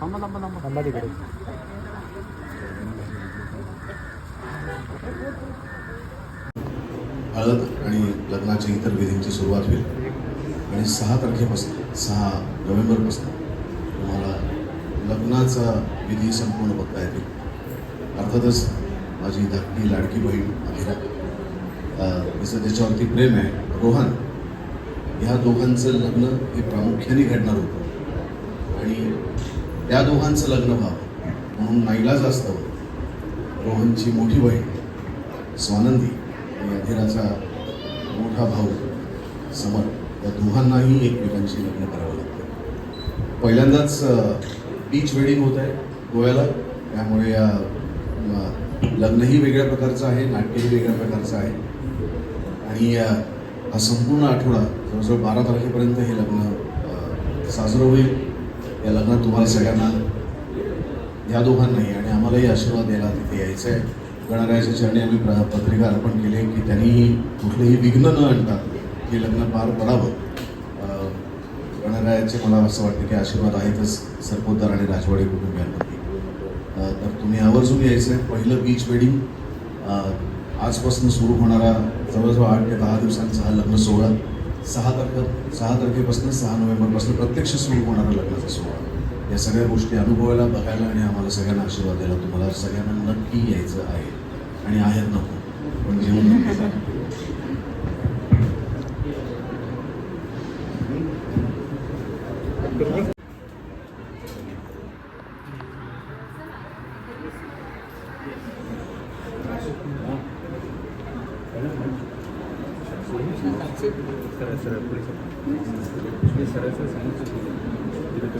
थांबा थांबा थांबा. थांबा तिकडे हळद आणि लग्नाच्या इतर विधींची सुरुवात होईल. आणि सहा तारखेपासून सहा नोव्हेंबरपासून तुम्हाला लग्नाचा विधी संपूर्ण बघता येतील. अर्थातच माझी धाकटी लाडकी बहीण अभिरा तिचं त्याच्यावरती प्रेम आहे रोहन ह्या दोघांचं लग्न हे प्रामुख्याने घडणार होतं. आणि त्या दोघांचं लग्न व्हावं. म्हणून नाईलाज असतं. रोहनची मोठी बहीण स्वानंदी आणि अधीराचा मोठा भाऊ समर. या दोघांनाही एकमेकांशी लग्न करावं लागतं. पहिल्यांदाच बीच वेडिंग होत आहे गोव्याला. त्यामुळे या लग्नही वेगळ्या प्रकारचं आहे नाट्यही वेगळ्या प्रकारचं आहे. आणि हा संपूर्ण आठवडा जवळजवळ बारा तारखेपर्यंत हे लग्न साजरं होईल. या लग्नात तुम्हाला सगळ्यांना या दोघांनाही आणि आम्हालाही आशीर्वाद द्यायला तिथे यायचं आहे. गणरायाच्या चरणी आम्ही प्र पत्रिका अर्पण केली की त्यांनीही कुठलेही विघ्न न आणता हे लग्न पार पडावं. गणरायाचे मला असं वाटतं की आशीर्वाद आहेतच सरपोतदार आणि राजवाडे कुटुंबियांवरती तर तुम्ही आवर्जून यायचं आहे. पहिलं बीच वेडिंग आजपासून सुरू होणारा जवळजवळ आठ ते दहा दिवसांचा हा लग्न सोहळा. सहा तारखे सहा तारखेपासून सहा नोव्हेंबरपासून प्रत्यक्ष सुरू होणारा लग्नाचा सोहळा. या सगळ्या गोष्टी अनुभवायला बघायला आणि आम्हाला सगळ्यांना आशीर्वाद द्यायला तुम्हाला सगळ्यांना नक्की यायचं आहे. आणि आहेत नको. पण जेवण नक्की you. सरळ सरळ पुढे सरळ सरळ समोर